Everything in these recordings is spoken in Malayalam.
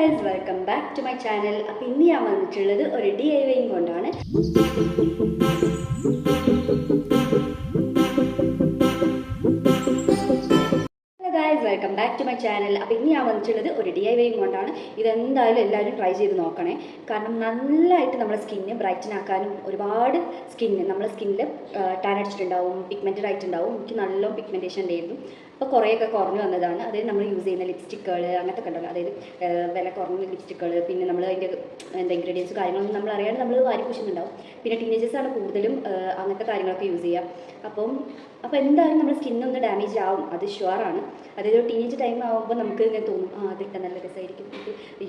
Guys welcome back to my channel അപ്പം ഇന്ന് ഞാൻ വന്നിട്ടുള്ളത് ഒരു ഡി ഐ വൈയും കൊണ്ടാണ്. Welcome back to my channel അപ്പോൾ ഇന്ന് ഞാൻ വന്നിട്ടുള്ളത് ഒരു ഡി ഐ വൈയും കൊണ്ടാണ്. ഇതെന്തായാലും എല്ലാവരും ട്രൈ ചെയ്ത് നോക്കണേ. കാരണം നല്ലതായിട്ട് നമ്മുടെ സ്കിന്ന് ബ്രൈറ്റൻ ആക്കാനും ഒരുപാട് സ്കിന്ന് നമ്മുടെ സ്കിന്നിൽ ടാൻ അടിച്ചിട്ടുണ്ടാവും പിഗ്മെന്റഡ് ആയിട്ടുണ്ടാവും. എനിക്ക് നല്ല പിഗ്മെന്റേഷൻ ഉണ്ടായിരുന്നു. അപ്പോൾ കുറേയൊക്കെ കുറഞ്ഞു വന്നതാണ്. അതായത് നമ്മൾ യൂസ് ചെയ്യുന്ന ലിപ്സ്റ്റിക്കുകൾ അങ്ങനത്തെ കണ്ടല്ലോ അതായത് വില കുറഞ്ഞ ലിപ്സ്റ്റിക്കുകൾ പിന്നെ നമ്മൾ അതിന്റെ എന്താ ഇൻഗ്രീഡിയൻസ് കാര്യങ്ങളൊന്നും നമ്മൾ അറിയാണ്ട് നമ്മൾ വാരി പൂശുന്നുണ്ടാവും. പിന്നെ ടീനേജേഴ്സാണ് കൂടുതലും അങ്ങനത്തെ കാര്യങ്ങളൊക്കെ യൂസ് ചെയ്യുക അപ്പം അപ്പോൾ എന്തായാലും നമ്മുടെ സ്കിന്നൊന്ന് ഡാമേജ് ആവും. അത് ഷുവറാണ് അതായത് ടീനേജ് ടൈം ആകുമ്പോൾ നമുക്ക് ഇങ്ങനെ തോന്നും ആ അതിട്ട നല്ല രസമായിരിക്കും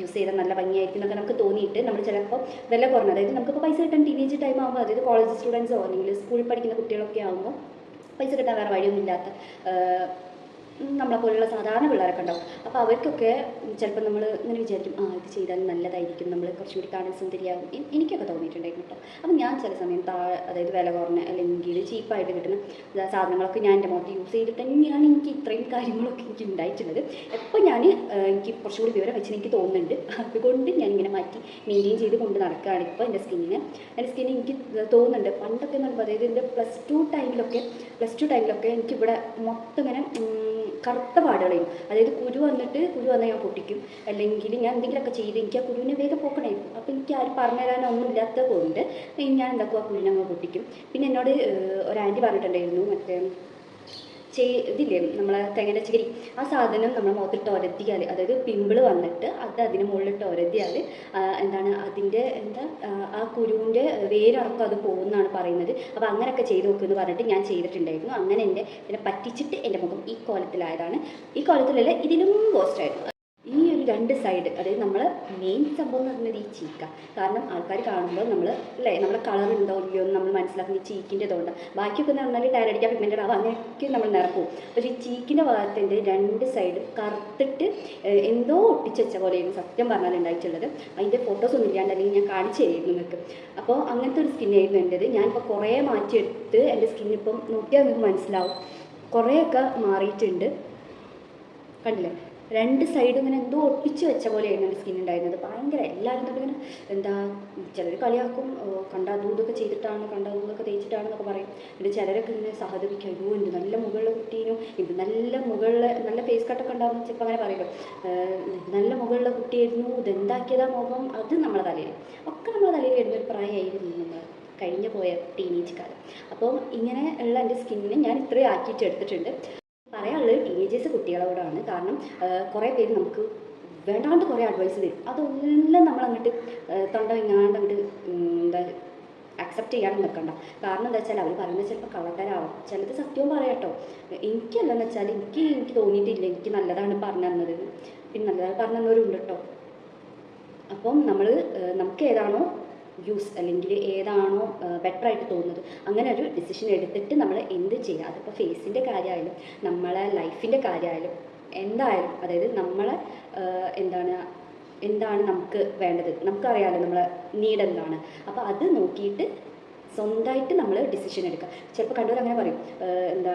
യൂസ് ചെയ്താൽ നല്ല ഭംഗിയായിരിക്കും എന്നൊക്കെ നമുക്ക് തോന്നിയിട്ട് നമ്മൾ ചിലപ്പോൾ വില കുറഞ്ഞ. അതായത് നമുക്കിപ്പോൾ പൈസ കിട്ടാൻ ടീനേജ് ടൈം ആകുമ്പോൾ അതായത് കോളേജ് സ്റ്റുഡൻസോ അല്ലെങ്കിൽ സ്കൂളിൽ പഠിക്കുന്ന കുട്ടികളൊക്കെ ആകുമ്പോൾ പൈസ കിട്ടാൻ വേറെ വഴിയൊന്നും ഇല്ലാത്ത നമ്മളെ പോലുള്ള സാധാരണ പിള്ളേരൊക്കെ ഉണ്ടാവും. അപ്പോൾ അവർക്കൊക്കെ ചിലപ്പോൾ നമ്മൾ ഇങ്ങനെ വിചാരിക്കും ആ ഇത് ചെയ്താൽ നല്ലതായിരിക്കും. നമ്മൾ കുറച്ചുകൂടി കാണാൻ സുന്ദരിയാകും എനിക്കൊക്കെ തോന്നിയിട്ടുണ്ടായിരുന്നു കേട്ടോ. അപ്പം ഞാൻ ചില സമയം താ അതായത് വില കുറഞ്ഞ അല്ലെങ്കിൽ ചീപ്പായിട്ട് കിട്ടുന്ന സാധനങ്ങളൊക്കെ ഞാൻ എന്റെ മുഖത്ത് യൂസ് ചെയ്തിട്ട് തന്നെയാണ് എനിക്ക് ഇത്രയും കാര്യങ്ങളൊക്കെ എനിക്ക് ഉണ്ടായിട്ടുള്ളത്. എപ്പോൾ ഞാൻ എനിക്ക് കുറച്ചുകൂടി വിവരം വെച്ച് എനിക്ക് തോന്നുന്നുണ്ട്. അതുകൊണ്ട് ഞാൻ ഇങ്ങനെ മാറ്റി മെയിന്റെയിൻ ചെയ്ത് കൊണ്ട് നടക്കുകയാണ് ഇപ്പോൾ എന്റെ സ്കിന്നിന് എന്റെ സ്കിന്നിന് എനിക്ക് തോന്നുന്നുണ്ട്. പണ്ടൊക്കെ എന്ന് പറയുമ്പോൾ അതായത് എന്റെ പ്ലസ് ടു ടൈമിലൊക്കെ പ്ലസ് ടു ടൈമിലൊക്കെ എനിക്കിവിടെ മൊത്തം ഇങ്ങനെ കറുത്ത പാടുകളായിരുന്നു അതായത് കുരു വന്നിട്ട് കുരു വന്നാൽ ഞാൻ പൊട്ടിക്കും. അല്ലെങ്കിൽ ഞാൻ എന്തെങ്കിലുമൊക്കെ ചെയ്ത് എനിക്ക് ആ കുരുവിനെ വേഗം പോക്കണമായിരുന്നു അപ്പോൾ എനിക്ക് ആരും പറഞ്ഞു തരാനൊന്നും ഇല്ലാത്തത് കൊണ്ട് ഞാൻ എന്താക്കും ആ കുരുവിനെ അങ്ങ് പൊട്ടിക്കും. പിന്നെ എന്നോട് ഒരു ആന്റി പറഞ്ഞിട്ടുണ്ടായിരുന്നു മറ്റേ ചെയ് ഇതില്ലേ നമ്മളെ തെങ്ങന ചകിരി. ആ സാധനം നമ്മൾ മുഖത്തിട്ട് ഒരത്തിയാൽ അതായത് പിമ്പിൾ വന്നിട്ട് അത് അതിന് മുകളിലിട്ട് ഒരത്തിയാൽ എന്താണ് അതിന്റെ എന്താ ആ, കുരുവിന്റെ വേരടക്കം അത് പോകുമെന്നാണ് പറയുന്നത്. അപ്പോൾ അങ്ങനെയൊക്കെ ചെയ്ത് നോക്കുമെന്ന് പറഞ്ഞിട്ട് ഞാൻ ചെയ്തിട്ടുണ്ടായിരുന്നു. അങ്ങനെ എന്റെ എന്നെ പറ്റിച്ചിട്ട് എന്റെ മുഖം ഈ കോലത്തിലായതാണ്. ഈ കോലത്തിലല്ല ഇതിലും ഒരു രണ്ട് സൈഡ് അതായത് നമ്മൾ മെയിൻ സംഭവം എന്ന് പറയുന്നത് ഈ ചീക്ക കാരണം ആൾക്കാർ കാണുമ്പോൾ നമ്മൾ അല്ലേ നമ്മുടെ കളർ ഉണ്ടോ ഇല്ലയോ എന്ന് നമ്മൾ മനസ്സിലാക്കുന്ന ഈ ചീക്കിന്റെ ഇതുകൊണ്ട് ബാക്കിയൊക്കെ എന്ന് പറഞ്ഞാൽ ഡയറക്റ്റ് പിഗ്മെന്റഡ് ആവും അങ്ങനെയൊക്കെ നമ്മൾ നിറക്കും. പക്ഷേ ഈ ചീക്കിന്റെ ഭാഗത്തിന്റെ രണ്ട് സൈഡ് കറുത്തിട്ട് എന്തോ ഒട്ടിച്ചുവെച്ച പോലെയാണ് സത്യം പറഞ്ഞാൽ ഉണ്ടായിട്ടുള്ളത്. അതിന്റെ ഫോട്ടോസ് ഒന്നും ഇല്ലാണ്ട് അല്ലെങ്കിൽ ഞാൻ കാണിച്ചു തരുന്നു നിങ്ങൾക്ക് അപ്പോൾ അങ്ങനത്തെ ഒരു സ്കിന്നായിരുന്നു എന്റെത്. ഞാനിപ്പോൾ കുറേ മാറ്റിയെടുത്ത് എന്റെ സ്കിന്നിപ്പം നോക്കിയാൽ നിങ്ങൾക്ക് മനസ്സിലാവും. കുറേയൊക്കെ മാറിയിട്ടുണ്ട്. കണ്ടില്ലേ? രണ്ട് സൈഡും ഇങ്ങനെ എന്തോ ഒട്ടിച്ച് വെച്ച പോലെയായിരുന്നു എന്റെ സ്കിൻ ഉണ്ടായിരുന്നത് ഭയങ്കര എല്ലാവരും തൊട്ട് ഇങ്ങനെ എന്താ ചിലർ കളിയാക്കും കണ്ട ദൂതൊക്കെ ചെയ്തിട്ടാണ് കണ്ട ദൂതൊക്കെ തേച്ചിട്ടാണെന്നൊക്കെ പറയും. എന്നിട്ട് ചിലരൊക്കെ ഇങ്ങനെ സഹതപിക്കും. അയ്യോ എന്ത് നല്ല മുകളിലെ കുട്ടീനും ഇത് നല്ല മുകളിലെ നല്ല ഫേസ് കട്ടൊക്കെ ഉണ്ടാകുന്ന ചിലപ്പോൾ അങ്ങനെ പറയുമല്ലോ നല്ല മുകളിലെ കുട്ടിയായിരുന്നു ഇതെന്താക്കിയതാ മുഖം അത് നമ്മളെ തലയിൽ. ഒക്കെ നമ്മളെ തലയിൽ വരുന്ന ഒരു പ്രായമായിരുന്നു നമ്മൾ കഴിഞ്ഞു പോയ ടീനേജ് കാലം. അപ്പം ഇങ്ങനെ ഉള്ള എന്റെ സ്കിന്നിനെ ഞാൻ ഇത്രയും ആക്കിയിട്ട് എടുത്തിട്ടുണ്ട്. പറയാനുള്ളത് ടീനേജേഴ്സ് കുട്ടികളോടാണ്. കാരണം കുറേ പേര് നമുക്ക് വേണ്ടാണ്ട് കുറേ അഡ്വൈസ് തരും. അതെല്ലാം നമ്മൾ അങ്ങോട്ട് തൊണ്ട ഇങ്ങാണ്ട് അങ്ങോട്ട് എന്താ അക്സെപ്റ്റ് ചെയ്യാൻ നിൽക്കണ്ട. കാരണം എന്താ വെച്ചാൽ അവർ പറയുന്നത് ചിലപ്പോൾ കള്ളത്തരാവും. ചിലത് സത്യവും പറയാട്ടോ. എനിക്കല്ലെന്ന് വെച്ചാൽ എനിക്ക് എനിക്ക് തോന്നിയിട്ടില്ല. എനിക്ക് നല്ലതാണ് പറഞ്ഞു തന്നത്. പിന്നെ നല്ലതാണ് പറഞ്ഞു തന്നവരുണ്ട് കേട്ടോ. അപ്പം നമ്മൾ നമുക്ക് ഏതാണോ യൂസ് അല്ലെങ്കിൽ ഏതാണോ ബെറ്റർ ആയിട്ട് തോന്നുന്നത്. അങ്ങനെ ഒരു ഡിസിഷൻ എടുത്തിട്ട് നമ്മൾ എന്ത് ചെയ്യുക അതിപ്പോൾ ഫേസിന്റെ കാര്യമായാലും നമ്മളെ ലൈഫിന്റെ കാര്യമായാലും എന്തായാലും അതായത് നമ്മളെ എന്താണ് എന്താണ് നമുക്ക് വേണ്ടത്? നമുക്കറിയാമല്ലോ നമ്മളെ നീഡ് എന്താണ്. അപ്പോൾ അത് നോക്കിയിട്ട് സ്വന്തമായിട്ട് നമ്മൾ ഡിസിഷൻ എടുക്കുക. ചിലപ്പോൾ കണ്ടവർ അങ്ങനെ പറയും എന്താ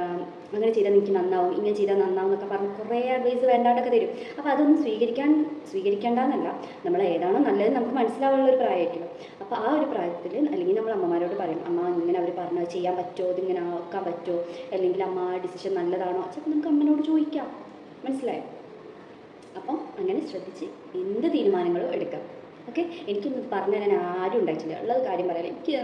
അങ്ങനെ ചെയ്താൽ എനിക്ക് നന്നാവും ഇങ്ങനെ ചെയ്താൽ നന്നാവും എന്നൊക്കെ പറഞ്ഞ് കുറേ അഡ്വൈസ് വേണ്ടാണ്ടൊക്കെ തരും. അപ്പോൾ അതൊന്നും സ്വീകരിക്കാൻ സ്വീകരിക്കേണ്ടെന്നല്ല. നമ്മൾ ഏതാണോ നല്ലത് നമുക്ക് മനസ്സിലാവാനുള്ള ഒരു പ്രായമായിരിക്കും അപ്പോൾ ആ ഒരു പ്രായത്തിൽ അല്ലെങ്കിൽ നമ്മൾ അമ്മമാരോട് പറയും അമ്മ ഇങ്ങനെ അവർ പറഞ്ഞാൽ ചെയ്യാൻ പറ്റുമോ? ഇതിങ്ങനെ ആക്കാൻ പറ്റുമോ? അല്ലെങ്കിൽ അമ്മ ഡിസിഷൻ നല്ലതാണോ? ചിലപ്പോൾ നമുക്ക് അമ്മനോട് ചോദിക്കാം. മനസ്സിലായോ? അപ്പം അങ്ങനെ ശ്രദ്ധിച്ച് എന്ത് തീരുമാനങ്ങളും എടുക്കാം. ഓക്കെ? എനിക്കൊന്നും പറഞ്ഞു തരാൻ ആരും ഉണ്ടായിട്ടില്ല. ഉള്ളത് കാര്യം പറയാൻ എനിക്ക്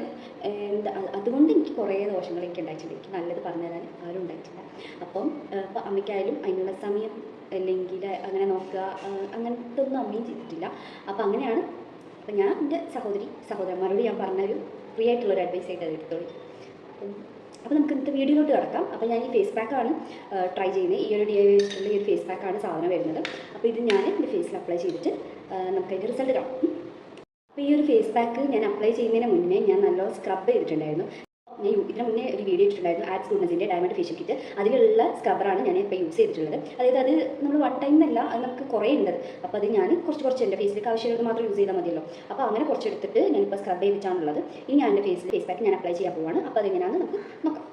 എന്താ അതുകൊണ്ട് എനിക്ക് കുറേ ദോഷങ്ങൾ എനിക്ക് ഉണ്ടായിട്ടുണ്ട്. എനിക്ക് നല്ലത് പറഞ്ഞു തരാൻ ആരും ഉണ്ടായിട്ടില്ല. അപ്പം ഇപ്പം അമ്മയ്ക്കായാലും അതിനുള്ള സമയം അല്ലെങ്കിൽ അങ്ങനെ നോക്കുക അങ്ങനത്തെ ഒന്നും അമ്മയും ചെയ്തിട്ടില്ല. അപ്പം അങ്ങനെയാണ് അപ്പം ഞാൻ എന്റെ സഹോദരി സഹോദരന്മാരോട് ഞാൻ പറഞ്ഞൊരു ഫ്രീ ആയിട്ടുള്ളൊരു അഡ്വൈസ് ആയിട്ട് അത് എടുത്തോളൂ. അപ്പം അപ്പോൾ നമുക്ക് ഇന്നത്തെ വീഡിയോയിലോട്ട് കിടക്കാം. അപ്പോൾ ഞാൻ ഈ ഫേസ് പാക്കാണ് ട്രൈ ചെയ്യുന്നത്. ഈ ഒരു ഡി ഈ ഒരു ഫേസ് പാക്കാണ് സാധനം വരുന്നത്. അപ്പോൾ ഇത് ഞാൻ എന്റെ ഫേസിൽ അപ്ലൈ ചെയ്തിട്ട് നമുക്ക് അതിന്റെ റിസൾട്ട് കാണാം. അപ്പോൾ ഈ ഒരു ഫേസ് പാക്ക് ഞാൻ അപ്ലൈ ചെയ്യുന്നതിന് മുന്നേ ഞാൻ നല്ലോണം സ്ക്രബ് ചെയ്തിട്ടുണ്ടായിരുന്നു. ഞാൻ ഇതിന് മുന്നേ ഒരു വീഡിയോ ഇട്ടിട്ടുണ്ടായിരുന്നു ആഡ് സ്കൂഡൻസിന്റെ ഡയമണ്ട് ഫേഷ്യൽ കിറ്റ് അതിലുള്ള സ്ക്രബറാണ് ഞാൻ ഇപ്പോൾ യൂസ് ചെയ്തിട്ടുള്ളത്. അതായത് അത് നമ്മൾ വൺ ടൈം എന്നല്ല അത് നമുക്ക് കുറേ ഉണ്ട്. അപ്പോൾ അത് ഞാൻ കുറച്ച് കുറച്ച് എന്റെ ഫേസിലേക്ക് ആവശ്യമുള്ളത് മാത്രം യൂസ് ചെയ്താൽ മതിയല്ലോ. അപ്പോൾ അങ്ങനെ കുറച്ച് എടുത്തിട്ട് ഞാനിപ്പോൾ സ്ക്രബ് ചെയ്തിട്ടാണുള്ളത്. ഇനി ഞാൻ എന്റെ ഫേസിൽ ഫേസ് പാക്ക് ഞാൻ അപ്ലൈ ചെയ്യാൻ പോവാണ്. അപ്പോൾ അതെങ്ങനെയാണെന്ന് നമുക്ക് നോക്കാം.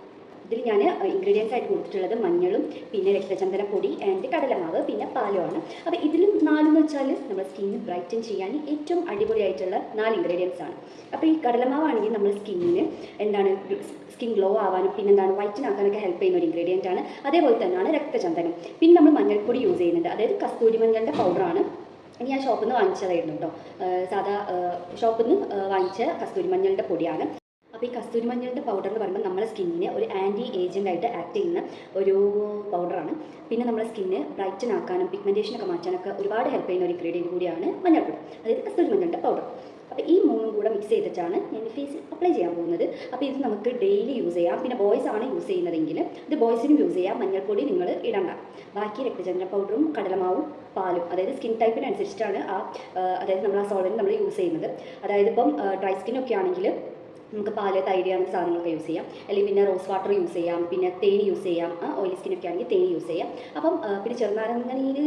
ഇതിൽ ഞാൻ ഇൻഗ്രീഡിയൻസ് ആയിട്ട് കൊടുത്തിട്ടുള്ളത് മഞ്ഞളും പിന്നെ രക്തചന്ദന പൊടി ആൻഡ് കടലമാവ് പിന്നെ പാലുമാണ്. അപ്പോൾ ഇതിലും നാലെന്ന് വെച്ചാൽ നമ്മുടെ സ്കിന്ന് ബ്രൈറ്റൻ ചെയ്യാൻ ഏറ്റവും അടിപൊളിയായിട്ടുള്ള നാല് ഇൻഗ്രീഡിയൻസ് ആണ്. അപ്പോൾ ഈ കടലമാവാണെങ്കിൽ നമ്മുടെ സ്കിന്നിന് എന്താണ് സ്കിൻ ഗ്ലോ ആവാനും പിന്നെ എന്താണ് വൈറ്റൻ ആക്കാനൊക്കെ ഹെൽപ്പ് ചെയ്യുന്ന ഒരു ഇൻഗ്രീഡിയന്റ് ആണ്. അതേപോലെ തന്നെയാണ് രക്തചന്ദനം. പിന്നെ നമ്മൾ മഞ്ഞൾപ്പൊടി യൂസ് ചെയ്യുന്നത് അതായത് കസ്തൂരി മഞ്ഞളുടെ പൗഡറാണ് ഞാൻ ഷോപ്പിൽ നിന്ന് വാങ്ങിച്ചതായിരുന്നു കേട്ടോ സാധാ ഷോപ്പിൽ നിന്ന് വാങ്ങിച്ച കസ്തൂരി മഞ്ഞളുടെ പൊടിയാണ്. അപ്പോൾ ഈ കസ്തൂരി മഞ്ഞളിന്റെ പൗഡർ എന്ന് പറയുമ്പോൾ നമ്മുടെ സ്കിന്നിന് ഒരു ആന്റി ഏജന്റ് ആയിട്ട് ആക്ട് ചെയ്യുന്ന ഒരു പൗഡറാണ് പിന്നെ നമ്മുടെ സ്കിന്ന് ബ്രൈറ്റൻ ആക്കാനും പിഗ്മെന്റേഷനൊക്കെ മാറ്റാനൊക്കെ ഒരുപാട് ഹെൽപ്പ് ചെയ്യുന്ന ഒരു ഇൻഗ്രീഡിയന്റ് കൂടിയാണ് മഞ്ഞൾപ്പൊടി. അതായത് കസ്തൂരി മഞ്ഞളിന്റെ പൗഡർ അപ്പോൾ ഈ മൂന്നും കൂടെ മിക്സ് ചെയ്തിട്ടാണ് ഞാൻ ഫേസിൽ അപ്ലൈ ചെയ്യാൻ പോകുന്നത്. അപ്പോൾ ഇത് നമുക്ക് ഡെയിലി യൂസ് ചെയ്യാം. പിന്നെ ബോയ്സ് ആണ് യൂസ് ചെയ്യുന്നതെങ്കിൽ ഇത് ബോയ്സിനും യൂസ് ചെയ്യാം. മഞ്ഞൾപ്പൊടി നിങ്ങൾ ഇടണ്ട. ബാക്കി രക്തചന്ദ്ര പൗഡറും കടലമാവും പാലും അതായത് സ്കിൻ ടൈപ്പിനനുസരിച്ചിട്ടാണ് ആ അതായത് നമ്മൾ ആ സോളിന് നമ്മൾ യൂസ് ചെയ്യുന്നത്. അതായത് ഇപ്പം ഡ്രൈ സ്കിൻ ഒക്കെ ആണെങ്കിൽ നമുക്ക് പാൽ തൈര് അങ്ങനത്തെ സാധനങ്ങളൊക്കെ യൂസ് ചെയ്യാം. അല്ലെങ്കിൽ പിന്നെ റോസ് വാട്ടർ യൂസ് ചെയ്യാം. പിന്നെ തേൻ യൂസ് ചെയ്യാം. ഓയിലി സ്കിന്നൊക്കെ ആണെങ്കിൽ തേൻ യൂസ് ചെയ്യാം. അപ്പം പിന്നെ ചെറുനാരങ്ങനീര്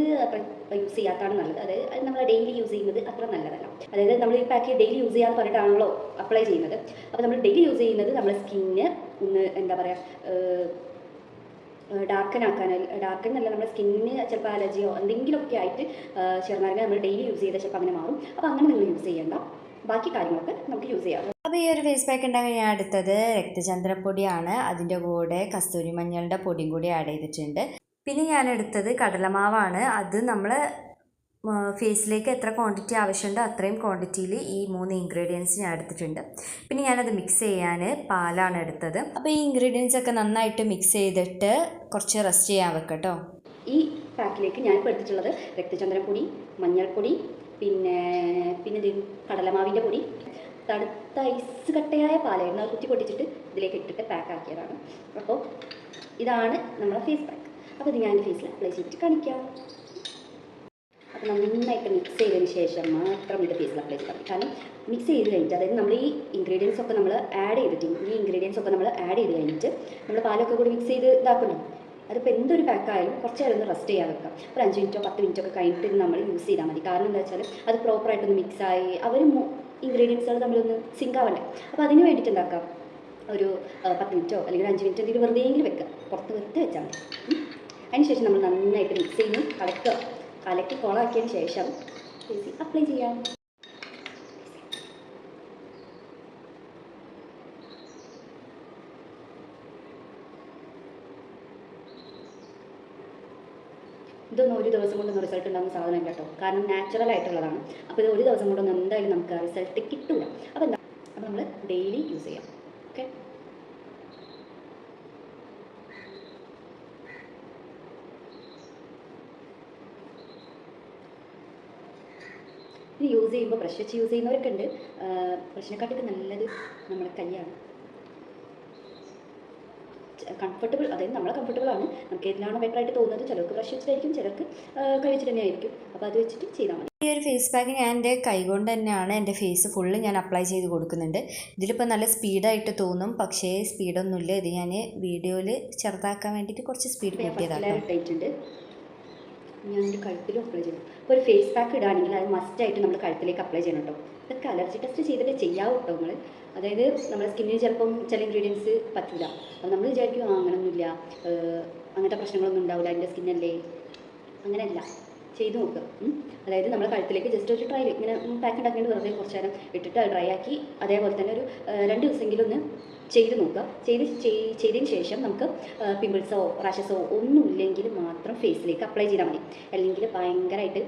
യൂസ് ചെയ്യാത്തതാണ് നല്ലത്. അതായത് അത് നമ്മൾ ഡെയിലി യൂസ് ചെയ്യുന്നത് അത്ര നല്ലതല്ല. അതായത് നമ്മൾ ഈ പാക്ക് ഡെയിലി യൂസ് ചെയ്യാന്ന് പറഞ്ഞിട്ടാണല്ലോ അപ്ലൈ ചെയ്യുന്നത്. അപ്പോൾ നമ്മൾ ഡെയിലി യൂസ് ചെയ്യുന്നത് നമ്മുടെ സ്കിന്ന് ഒന്ന് എന്താ പറയുക ഡാർക്കൻ ആക്കാൻ ഡാർക്കൻ എന്നല്ല നമ്മുടെ സ്കിന്നിന് ചിലപ്പോൾ അലർജിയോ എന്തെങ്കിലുമൊക്കെ ആയിട്ട് ചെറുനാരങ്ങ നമ്മൾ ഡെയിലി യൂസ് ചെയ്താൽ ചിലപ്പോൾ അങ്ങനെ മാറും. അപ്പോൾ അങ്ങനെ നിങ്ങൾ യൂസ് ചെയ്യേണ്ട. ബാക്കി കാര്യങ്ങളൊക്കെ നമുക്ക് യൂസ് ചെയ്യാം. അപ്പോൾ ഈ ഒരു ഫേസ് പാക്ക് ഉണ്ടാകാൻ ഞാൻ എടുത്തത് രക്തചന്ദ്രപ്പൊടിയാണ്. അതിന്റെ കൂടെ കസ്തൂരി മഞ്ഞളുടെ പൊടിയും കൂടി ആഡ് ചെയ്തിട്ടുണ്ട്. പിന്നെ ഞാൻ എടുത്തത് കടലമാവാണ്. അത് നമ്മൾ ഫേസിലേക്ക് എത്ര ക്വാണ്ടിറ്റി ആവശ്യമുണ്ടോ അത്രയും ക്വാണ്ടിറ്റിയിൽ ഈ മൂന്ന് ഇൻഗ്രീഡിയൻസ് ഞാൻ എടുത്തിട്ടുണ്ട്. പിന്നെ ഞാനത് മിക്സ് ചെയ്യാൻ പാലാണ് എടുത്തത്. അപ്പോൾ ഈ ഇൻഗ്രീഡിയൻസ് ഒക്കെ നന്നായിട്ട് മിക്സ് ചെയ്തിട്ട് കുറച്ച് റെസ്റ്റ് ചെയ്യാൻ വെക്കട്ടോ ഈ പാക്കിലേക്ക് ഞാൻ ഇപ്പോൾ എടുത്തിട്ടുള്ളത് രക്തചന്ദ്രപ്പൊടി മഞ്ഞൾപ്പൊടി പിന്നെ പിന്നെ ഇത് കടലമാവിന്റെ പൊടി. തണുത്ത ഐസ് കട്ടയായ പാലായിരുന്നു അത് കുത്തി പൊട്ടിച്ചിട്ട് ഇതിലേക്ക് ഇട്ടിട്ട് പാക്ക് ആക്കിയതാണ്. അപ്പോൾ ഇതാണ് നമ്മുടെ ഫേസ് പാക്ക് അപ്പോൾ ഇത് ഞാൻ ഫേസിൽ അപ്ലൈ ചെയ്തിട്ട് കാണിക്കാം. അപ്പോൾ നന്നായിട്ട് മിക്സ് ചെയ്തതിന് ശേഷം മാത്രം ഇത് ഫേസിൽ അപ്ലൈ ചെയ്താൽ മതി. കാരണം മിക്സ് ചെയ്ത് കഴിഞ്ഞിട്ട് അതായത് നമ്മൾ ഈ ഇൻഗ്രീഡിയൻസ് ഒക്കെ നമ്മൾ ആഡ് ചെയ്തിട്ട് ഈ ഇൻഗ്രീഡിയൻസ് ഒക്കെ നമ്മൾ ആഡ് ചെയ്ത് കഴിഞ്ഞിട്ട് നമ്മൾ പാലൊക്കെ കൂടി മിക്സ് ചെയ്ത് ഇതാക്കുന്നു അതിപ്പോൾ എന്തൊരു പാക്കായാലും കുറച്ച് നേരം ഒന്ന് റെസ്റ്റ് ചെയ്യാൻ വെക്കാം. ഒരു അഞ്ച് മിനിറ്റോ പത്ത് മിനിറ്റോ ഒക്കെ കഴിഞ്ഞിട്ട് നമ്മൾ യൂസ് ചെയ്താൽ മതി. കാരണം എന്താ വെച്ചാൽ അത് പ്രോപ്പറായിട്ടൊന്ന് മിക്സായി അവർ ഇൻഗ്രീഡിയൻസുകൾ തമ്മിലൊന്ന് സിങ്ക് ആവണ്ടേ? അപ്പോൾ അതിന് വേണ്ടിയിട്ട് എന്താക്കാം? ഒരു പത്ത് മിനിറ്റോ അല്ലെങ്കിൽ അഞ്ച് മിനിറ്റോ എന്തെങ്കിലും വെറുതെയെങ്കിലും വെക്കുക പുറത്ത് വെറുതെ വെച്ചാൽ മതി. അതിനുശേഷം നമ്മൾ നന്നായിട്ട് മിക്സ് ചെയ്യും കലക്കുക. കലക്കി കുളമാക്കിയതിന് ശേഷം അപ്ലൈ ചെയ്യാം. ഇതൊന്നും ഒരു ദിവസം കൊണ്ടൊന്നും റിസൾട്ട് ഉണ്ടാകുന്ന സാധനം കേട്ടോ. കാരണം നാച്ചുറൽ ആയിട്ടുള്ളതാണ്. അപ്പോൾ ഇത് ഒരു ദിവസം കൊണ്ടൊന്നും എന്തായാലും നമുക്ക് ആ റിസൾട്ട് കിട്ടില്ല അപ്പോൾ എന്താ? അപ്പോൾ നമ്മൾ ഡെയിലി യൂസ് ചെയ്യാം. ഓക്കെ ഇത് യൂസ് ചെയ്യുമ്പോൾ ബ്രഷ് വെച്ച് യൂസ് ചെയ്യുന്നവരൊക്കെ ഉണ്ട്. ബ്രഷിനെക്കാട്ടിയൊക്കെ നല്ലത് നമ്മുടെ കൈയാണ്. കംഫർട്ടബിൾ അതായത് നമ്മൾ കംഫർട്ടബിൾ ആണ്. നമുക്ക് ഏതിലാണോ ബെറ്റർ ആയിട്ട് തോന്നുന്നത് ചിലർക്ക് ബ്രഷ് വെച്ചിട്ടായിരിക്കും ചിലർക്ക് കൈ വെച്ചിട്ട് തന്നെ ആയിരിക്കും അപ്പോൾ അത് വെച്ചിട്ട് ചെയ്താൽ മതി. ഈ ഒരു ഫേസ് പാക്ക് ഞാൻ എന്റെ കൈകൊണ്ട് തന്നെയാണ് എന്റെ ഫേസ് ഫുള്ള് ഞാൻ അപ്ലൈ ചെയ്ത് കൊടുക്കുന്നുണ്ട്. ഇതിലിപ്പോൾ നല്ല സ്പീഡായിട്ട് തോന്നും. പക്ഷേ സ്പീഡൊന്നുമില്ല ഇത് ഞാൻ വീഡിയോയിൽ ചെറുതാക്കാൻ വേണ്ടിയിട്ട് കുറച്ച് സ്പീഡ് കൂട്ടിയതായിട്ടുണ്ട് ഞാൻ എന്റെ കഴുത്തിലും അപ്ലൈ ചെയ്തു. അപ്പോൾ ഒരു ഫേസ് പാക്ക് ഇടുകയാണെങ്കിൽ അത് മസ്റ്റായിട്ട് നമ്മൾ കഴുത്തിലേക്ക് അപ്ലൈ ചെയ്യണം കേട്ടോ. ഇതൊക്കെ അലർജി ടെസ്റ്റ് ചെയ്തിട്ട് ചെയ്യാവും കേട്ടോ നമ്മൾ അതായത് നമ്മുടെ സ്കിന്നിന് ചിലപ്പം ചില ഇൻഗ്രീഡിയൻസ് പറ്റില്ല അപ്പം നമ്മൾ വിചാരിക്കും ആ അങ്ങനൊന്നുമില്ല. അങ്ങനത്തെ പ്രശ്നങ്ങളൊന്നും ഉണ്ടാവില്ല എന്റെ സ്കിന്നല്ലേ അങ്ങനെയല്ല. ചെയ്ത് നോക്കുക. അതായത് നമ്മൾ കഴുത്തിലേക്ക് ജസ്റ്റ് ഒരു ട്രൈ ഇങ്ങനെ പാക്ക് ഉണ്ടാക്കിയിട്ട് വെറുതെ കുറച്ച് നേരം ഇട്ടിട്ട് ഡ്രൈ ആക്കി അതേപോലെ തന്നെ ഒരു രണ്ട് ദിവസമെങ്കിലും ഒന്ന് ചെയ്ത് നോക്കുക. ചെയ്ത് ചെയ്- ചെയ്തതിന് ശേഷം നമുക്ക് പിമ്പിൾസോ റാഷസോ ഒന്നും ഇല്ലെങ്കിൽ മാത്രം ഫേസിലേക്ക് അപ്ലൈ ചെയ്താൽ മതി. അല്ലെങ്കിൽ ഭയങ്കരമായിട്ട്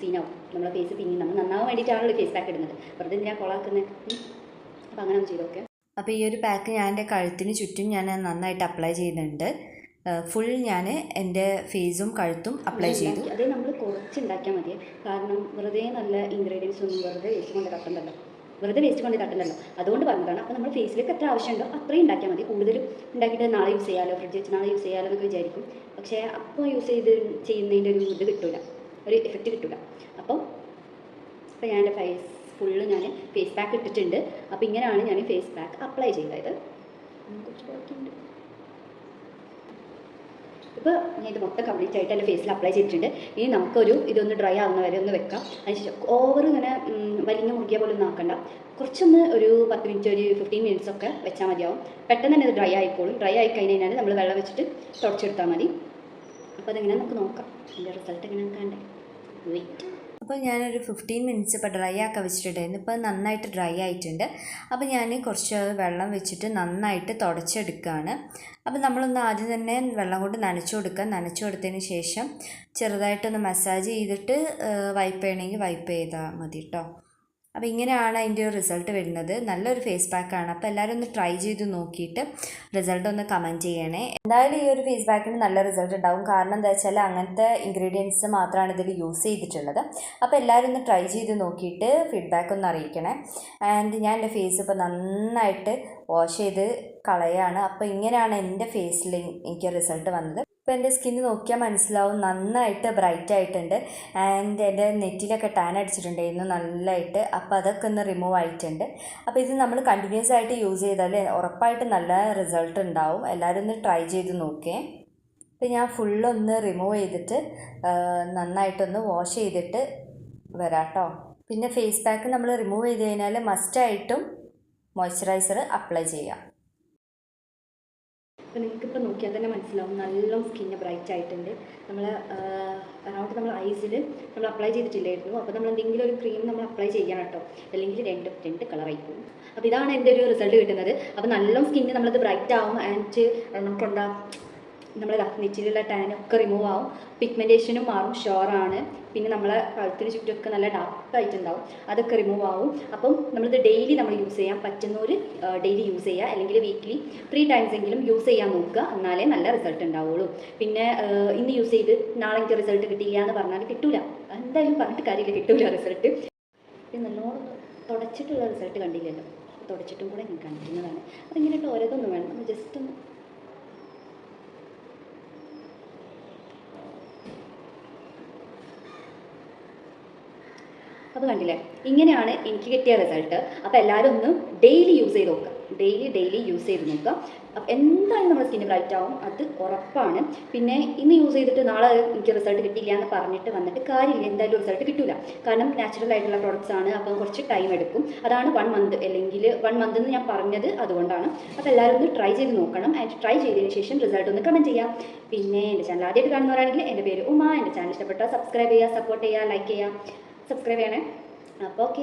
സീനാവും നമ്മുടെ ഫേസ് പിന്നെ നമ്മൾ നന്നാവാൻ വേണ്ടിയിട്ടാണല്ലോ ഫേസ് പാക്ക് ഇടുന്നത്. വെറുതെ ഞാൻ കൊളാക്കുന്നത്? അപ്പോൾ അങ്ങനെ ഒന്ന് ചെയ്തോക്കെ അപ്പോൾ ഈ ഒരു പാക്ക് ഞാൻ എന്റെ കഴുത്തിന് ചുറ്റും ഞാൻ നന്നായിട്ട് അപ്ലൈ ചെയ്യുന്നുണ്ട്. ഫുൾ ഞാൻ എന്റെ ഫേസും കഴുത്തും അപ്ലൈ ചെയ്തു. അത് നമ്മൾ കുറച്ച് ഉണ്ടാക്കിയാൽ മതി. കാരണം വെറുതെ നല്ല ഇൻഗ്രീഡിയൻസ് ഒന്നും വെറുതെ വേസ്റ്റ് കൊണ്ട് തട്ടണ്ടല്ലോ. വെറുതെ വേസ്റ്റ് കൊണ്ട് തട്ടണ്ടല്ലോ. അതുകൊണ്ട് പറഞ്ഞതാണ്. അപ്പോൾ നമ്മൾ ഫേസിലേക്ക് എത്ര ആവശ്യമുണ്ടോ അത്രയും ഉണ്ടാക്കിയാൽ മതി. കൂടുതലും ഉണ്ടാക്കിയിട്ട് നാളെ യൂസ് ചെയ്യാമല്ലോ ഫ്രിഡ്ജ് വെച്ച് നാളെ യൂസ് ചെയ്യാമല്ലോ എന്നൊക്കെ വിചാരിക്കും. പക്ഷേ അപ്പോൾ യൂസ് ചെയ്ത് ചെയ്യുന്നതിന്റെ ഒരു ഇത് കിട്ടില്ല ഒരു എഫക്റ്റ് കിട്ടില്ല അപ്പോൾ അപ്പോൾ ഞാൻ എന്റെ ഫേസ് ഫുള്ള് ഞാൻ ഫേസ് പാക്ക് ഇട്ടിട്ടുണ്ട്. അപ്പോൾ ഇങ്ങനെയാണ് ഞാൻ ഫേസ് പാക്ക് അപ്ലൈ ചെയ്തത് ഇപ്പോൾ ഞാൻ ഇത് മൊത്തം കംപ്ലീറ്റ് ആയിട്ട് എന്റെ ഫേസിൽ അപ്ലൈ ചെയ്തിട്ടുണ്ട്. ഇനി നമുക്കൊരു ഇതൊന്ന് ഡ്രൈ ആവുന്ന വരെ ഒന്ന് വെക്കാം. അതിനുശേഷം ഓവർ ഇങ്ങനെ വലിഞ്ഞ മുറുകിയ പോലെ ഒന്നും ആക്കണ്ട. കുറച്ചൊന്ന് ഒരു പത്ത് മിനിറ്റ് ഒരു ഫിഫ്റ്റീൻ മിനിറ്റ്സ് ഒക്കെ വെച്ചാൽ മതിയാവും. പെട്ടെന്ന് തന്നെ ഇത് ഡ്രൈ ആയിക്കോളും. ഡ്രൈ ആയി കഴിഞ്ഞ് കഴിഞ്ഞാൽ നമ്മൾ വെള്ളം വെച്ചിട്ട് തുടച്ചെടുത്താൽ മതി. അപ്പോൾ അതെങ്ങനെ നമുക്ക് നോക്കാം. അതിന്റെ റിസൾട്ട് എങ്ങനെ കണ്ടേ വെയിറ്റ് അപ്പോൾ ഞാനൊരു ഫിഫ്റ്റീൻ മിനിറ്റ്സ് ഇപ്പോൾ ഡ്രൈ ആക്കാൻ വെച്ചിട്ടുണ്ടായിരുന്നു. ഇപ്പോൾ നന്നായിട്ട് ഡ്രൈ ആയിട്ടുണ്ട്. അപ്പോൾ ഞാൻ കുറച്ച് വെള്ളം വെച്ചിട്ട് നന്നായിട്ട് തുടച്ചെടുക്കുകയാണ്. അപ്പോൾ നമ്മളൊന്ന് ആദ്യം തന്നെ വെള്ളം കൊണ്ട് നനച്ചു കൊടുക്കുക. നനച്ചു കൊടുത്തതിന് ശേഷം ചെറുതായിട്ടൊന്ന് മസാജ് ചെയ്തിട്ട് വൈപ്പ് ചെയ്യണമെങ്കിൽ വൈപ്പ് ചെയ്താൽ മതി കേട്ടോ അപ്പോൾ ഇങ്ങനെയാണ് അതിന്റെ ഒരു റിസൾട്ട് വരുന്നത്. നല്ലൊരു ഫേസ് പാക്കാണ് അപ്പോൾ എല്ലാവരും ഒന്ന് ട്രൈ ചെയ്ത് നോക്കിയിട്ട് റിസൾട്ട് ഒന്ന് കമന്റ് ചെയ്യണേ. എന്തായാലും ഈ ഒരു ഫേസ് പാക്കിന് നല്ല റിസൾട്ട് ഉണ്ടാവും. കാരണം എന്താ വെച്ചാൽ അങ്ങനത്തെ ഇൻഗ്രീഡിയൻസ് മാത്രമാണ് ഇതിൽ യൂസ് ചെയ്തിട്ടുള്ളത്. അപ്പോൾ എല്ലാവരും ഒന്ന് ട്രൈ ചെയ്ത് നോക്കിയിട്ട് ഫീഡ്ബാക്ക് ഒന്ന് അറിയിക്കണേ. ആൻഡ് ഞാൻ എന്റെ ഫേസ് ഇപ്പോൾ നന്നായിട്ട് വാഷ് ചെയ്ത് കളയാണ്. അപ്പോൾ ഇങ്ങനെയാണ് എന്റെ ഫേസിൽ എനിക്ക് റിസൾട്ട് വന്നത്. ഇപ്പോൾ എന്റെ സ്കിന്ന് നോക്കിയാൽ മനസ്സിലാവും നന്നായിട്ട് ബ്രൈറ്റ് ആയിട്ടുണ്ട്. ആൻഡ് എന്റെ നെറ്റിലൊക്കെ ടാൻ അടിച്ചിട്ടുണ്ടായിരുന്നു നല്ലതായിട്ട് അപ്പോൾ അതൊക്കെ ഒന്ന് റിമൂവ് ആയിട്ടുണ്ട്. അപ്പോൾ ഇത് നമ്മൾ കണ്ടിന്യൂസ് ആയിട്ട് യൂസ് ചെയ്താൽ ഉറപ്പായിട്ട് നല്ല റിസൾട്ട് ഉണ്ടാവും. എല്ലാവരും ഒന്ന് ട്രൈ ചെയ്ത് നോക്കേ. അപ്പോൾ ഞാൻ ഫുള്ളൊന്ന് റിമൂവ് ചെയ്തിട്ട് നന്നായിട്ടൊന്ന് വാഷ് ചെയ്തിട്ട് വരാം കേട്ടോ. പിന്നെ ഫേസ് പാക്ക് നമ്മൾ റിമൂവ് ചെയ്ത് കഴിഞ്ഞാൽ മസ്റ്റായിട്ടും മോയ്സ്ചറൈസർ അപ്ലൈ ചെയ്യാം. അപ്പോൾ നിങ്ങൾക്കിപ്പോൾ നോക്കിയാൽ തന്നെ മനസ്സിലാവും. നല്ലോണം സ്കിന്ന് ബ്രൈറ്റ് ആയിട്ടുണ്ട്. നമ്മൾ അറൗണ്ട് നമ്മൾ ഐസിൽ നമ്മൾ അപ്ലൈ ചെയ്തിട്ടില്ലായിരുന്നു. അപ്പോൾ നമ്മൾ എന്തെങ്കിലും ഒരു ക്രീം നമ്മൾ അപ്ലൈ ചെയ്യണം കേട്ടോ. അല്ലെങ്കിൽ രണ്ട് രണ്ട് കളറായി പോകും. അപ്പോൾ ഇതാണ് എന്റെ ഒരു റിസൾട്ട് കിട്ടുന്നത്. അപ്പോൾ നല്ലോണം സ്കിന്ന് നമ്മളത് ബ്രൈറ്റ് ആവും. ആൻഡ് നമുക്കെന്താ നെറ്റിലുള്ള ടാൻ ഒക്കെ റിമൂവ് ആവും. പിഗ്മെന്റേഷനും മാറും ഷുവറാണ് പിന്നെ നമ്മളെ കഴുത്തിന് ചുറ്റുമൊക്കെ നല്ല ഡാർക്ക് ആയിട്ടുണ്ടാവും. അതൊക്കെ റിമൂവ് ആവും. അപ്പം നമ്മളിത് ഡെയിലി നമ്മൾ യൂസ് ചെയ്യാൻ പറ്റുന്നവർ ഡെയിലി യൂസ് ചെയ്യുക അല്ലെങ്കിൽ വീക്ക്ലി ത്രീ ടൈംസ് എങ്കിലും യൂസ് ചെയ്യാൻ നോക്കുക. എന്നാലേ നല്ല റിസൾട്ട് ഉണ്ടാവുള്ളൂ. പിന്നെ ഇന്ന് യൂസ് ചെയ്ത് നാളെ എനിക്ക് റിസൾട്ട് കിട്ടിയില്ല എന്ന് പറഞ്ഞാൽ കിട്ടൂല. എന്തായാലും പറഞ്ഞിട്ട് കാര്യമില്ല. കിട്ടൂല റിസൾട്ട് പിന്നെ നല്ലോണം തുടച്ചിട്ടുള്ള റിസൾട്ട് കണ്ടില്ലല്ലോ. തുടച്ചിട്ടും കൂടെ ഞാൻ കാണിക്കുന്നതാണ് അപ്പോൾ ഓരോന്നും വേണം. നമ്മൾ ജസ്റ്റ് ഒന്ന് അത് കണ്ടില്ലേ? ഇങ്ങനെയാണ് എനിക്ക് കിട്ടിയ റിസൾട്ട് അപ്പോൾ എല്ലാവരും ഒന്ന് ഡെയിലി യൂസ് ചെയ്ത് നോക്കുക. ഡെയിലി ഡെയിലി യൂസ് ചെയ്ത് നോക്കുക. അപ്പോൾ എന്തായാലും നമ്മുടെ സ്കിന്ന് ബ്രൈറ്റ് ആവും. അത് ഉറപ്പാണ്. പിന്നെ ഇന്ന് യൂസ് ചെയ്തിട്ട് നാളെ എനിക്ക് റിസൾട്ട് കിട്ടിയില്ല എന്ന് പറഞ്ഞിട്ട് വന്നിട്ട് കാര്യമില്ല. എന്തായാലും റിസൾട്ട് കിട്ടില്ല കാരണം നാച്ചുറൽ ആയിട്ടുള്ള പ്രോഡക്റ്റ്സ് ആണ്. അപ്പം കുറച്ച് ടൈം എടുക്കും. അതാണ് വൺ മന്ത് അല്ലെങ്കിൽ വൺ മന്ത് എന്ന് ഞാൻ പറഞ്ഞത് അതുകൊണ്ടാണ്. അപ്പോൾ എല്ലാവരും ഒന്ന് ട്രൈ ചെയ്ത് നോക്കണം. ആൻഡ് ട്രൈ ചെയ്തതിന് ശേഷം റിസൾട്ട് ഒന്ന് കമന്റ് ചെയ്യാം. പിന്നെ എന്റെ ചാനൽ ആദ്യമായിട്ട് കാണുന്നവരാണെങ്കിൽ എന്റെ പേര് ഉമ. എന്റെ ചാനൽ ഇഷ്ടപ്പെട്ടാൽ സബ്സ്ക്രൈബ് ചെയ്യുക സപ്പോർട്ട് ചെയ്യുക ലൈക്ക് ചെയ്യുക. സബ്സ്ക്രൈബ് ചെയ്യണേ. അപ്പോൾ ഓക്കെ